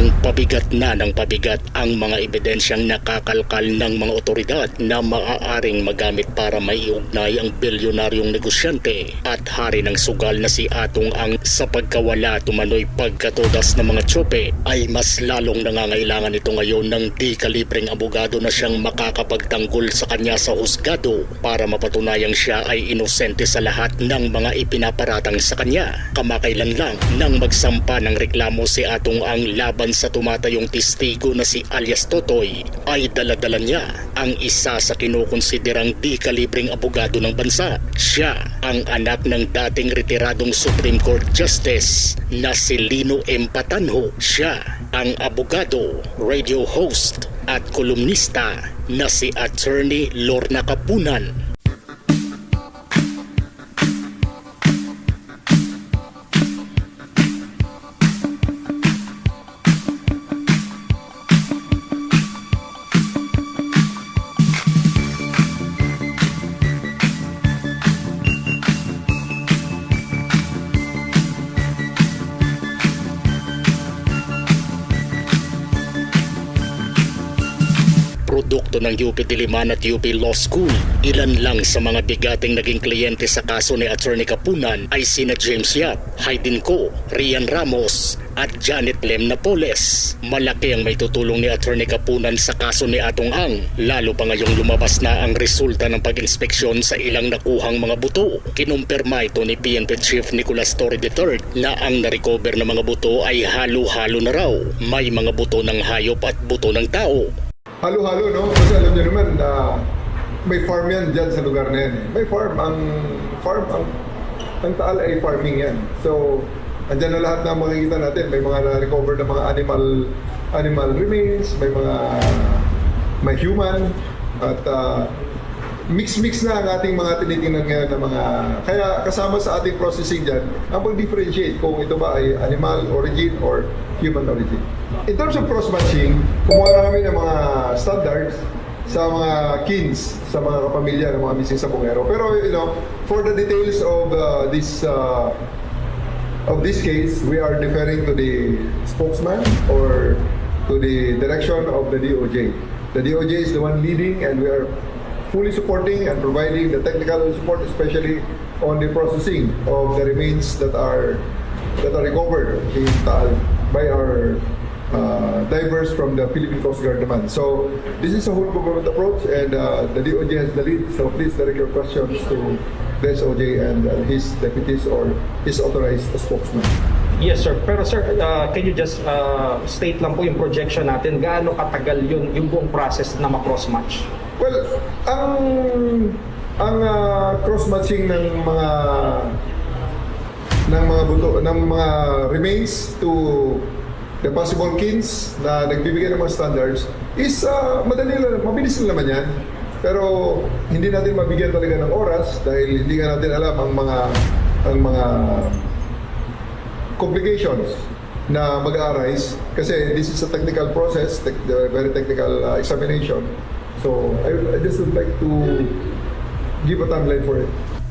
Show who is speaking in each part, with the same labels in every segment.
Speaker 1: Habang pabigat na ng pabigat ang mga ebidensyang nakakalkal ng mga otoridad na maaaring magamit para maiugnay ang bilyonaryong negosyante at hari ng sugal na si Atong Ang sa pagkawala tumanoy pagkatodas ng mga tsope ay mas lalong nangangailangan ito ngayon ng di kalibreng abogado na siyang makakapagtanggol sa kanya sa husgado para mapatunayang siya ay inosente sa lahat ng mga ipinaparatang sa kanya. Kamakailan lang nang magsampa ng reklamo si Atong Ang laban sa tumatayong testigo na si alias Totoy ay daladala niya ang isa sa kinukonsiderang di kalibreng abogado ng bansa. Siya ang anak ng dating retiradong Supreme Court Justice na si Lino M. Patanho. Siya ang abogado, radio host at kolumnista na si Attorney Lorna Kapunan. Produkto ng UP Diliman at UP Law School. Ilan lang sa mga bigating naging kliyente sa kaso ni Attorney Kapunan ay sina James Yap, Haydin Ko, Rian Ramos at Janet Lem Napoles. Malaki ang may tutulong ni Attorney Kapunan sa kaso ni Atong Ang, lalo pa ngayong lumabas na ang resulta ng pag-inspeksyon sa ilang nakuhang mga buto. Kinumpirma ito ni PNP Chief Nicolas Torre III na ang narecover na mga buto ay halo-halo na raw. May mga buto ng hayop at buto ng tao.
Speaker 2: Halo-halo, no? Kasi alam niyo naman na may farm yan dyan sa lugar na yan. eh. May farm. Ang farm, ang, ang taal ay farming yan. So, andyan na lahat na makikita natin. May mga na-recover na mga animal animal remains, may mga may human, at uh, mix-mix na ang ating mga tinitingnan ngayon na mga... Kaya kasama sa ating processing dyan, ang pag-differentiate kung ito ba ay animal origin or human origin. In terms of cross-matching, kumuha na kami ng mga standards sa mga kins, sa mga kapamilya ng mga missing sabongero. Pero, you know, for the details of uh, this uh, of this case, we are deferring to the spokesman or to the direction of the DOJ. The DOJ is the one leading and we are fully supporting and providing the technical support, especially on the processing of the remains that are that are recovered in Taal by our uh, divers from the Philippine Coast Guard naman. So this is a whole government approach and uh, the DOJ has the lead. So please direct your questions to the SOJ and uh, his deputies or his authorized spokesman.
Speaker 3: Yes, sir. Pero sir, uh, can you just uh, state lang po yung projection natin? Gaano katagal yun, yung buong process na ma-cross-match?
Speaker 2: Well, ang ang uh, cross-matching ng mga ng mga buto ng mga remains to the possible kins na nagbibigay ng mga standards is uh, madali lang, mabilis lang naman yan. Pero hindi natin mabigyan talaga ng oras dahil hindi nga natin alam ang mga ang mga complications na mag-arise kasi this is a technical process, the very technical uh, examination. So I, I just would like to give a timeline for it.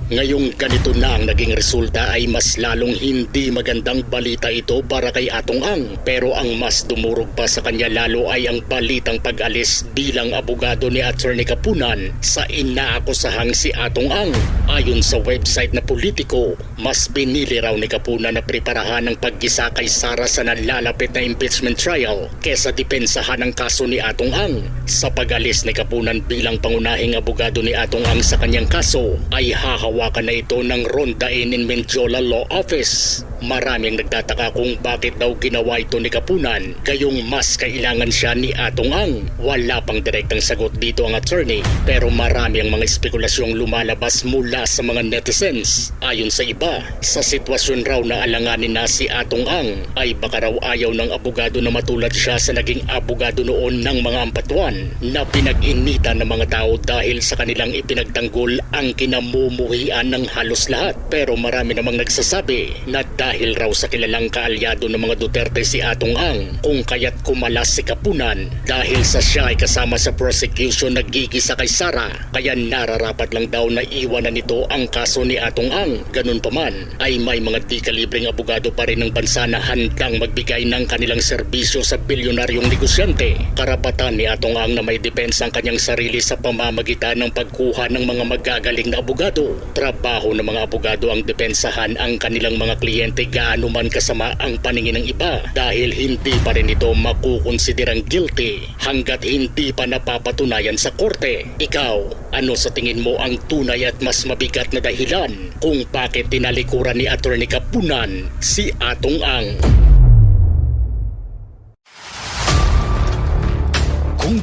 Speaker 1: Ngayong ganito na ang naging resulta ay mas lalong hindi magandang balita ito para kay Atong Ang. Pero ang mas dumurog pa sa kanya lalo ay ang balitang pag-alis bilang abogado ni Attorney Kapunan sa inaakusahang si Atong Ang. Ayon sa website na politiko, mas pinili raw ni Kapunan na preparahan ng paggisa kay Sara sa nalalapit na impeachment trial kesa depensahan ang kaso ni Atong Ang. Sa pag-alis ni Kapunan bilang pangunahing abogado ni Atong Ang sa kanyang kaso ay hahawakan na ito ng Rondain in Mendiola Law Office. Maraming nagtataka kung bakit daw ginawa ito ni Kapunan gayong mas kailangan siya ni Atong Ang. Wala pang direktang sagot dito ang attorney pero marami ang mga espekulasyong lumalabas mula sa mga netizens. Ayon sa iba, sa sitwasyon raw na alanganin na si Atong Ang ay baka raw ayaw ng abogado na matulad siya sa naging abogado noon ng mga ampatuan na pinag-initan ng mga tao dahil sa kanilang ipinagtanggol ang kinamumuhian ng halos lahat. Pero marami namang nagsasabi na dahil dahil raw sa kilalang kaalyado ng mga Duterte si Atong Ang kung kaya't kumalas si Kapunan dahil sa siya ay kasama sa prosecution nagigisa kay Sara kaya nararapat lang daw na iwanan nito ang kaso ni Atong Ang. Ganun pa man ay may mga di kalibreng abogado pa rin ng bansa na handang magbigay ng kanilang serbisyo sa bilyonaryong negosyante. Karapatan ni Atong Ang na may depensa ang kanyang sarili sa pamamagitan ng pagkuha ng mga magagaling na abogado. Trabaho ng mga abogado ang depensahan ang kanilang mga kliyente gaano man kasama ang paningin ng iba dahil hindi pa rin ito makukonsiderang guilty hanggat hindi pa napapatunayan sa korte. Ikaw, ano sa tingin mo ang tunay at mas mabigat na dahilan kung bakit tinalikuran ni Attorney Kapunan si Atong Ang?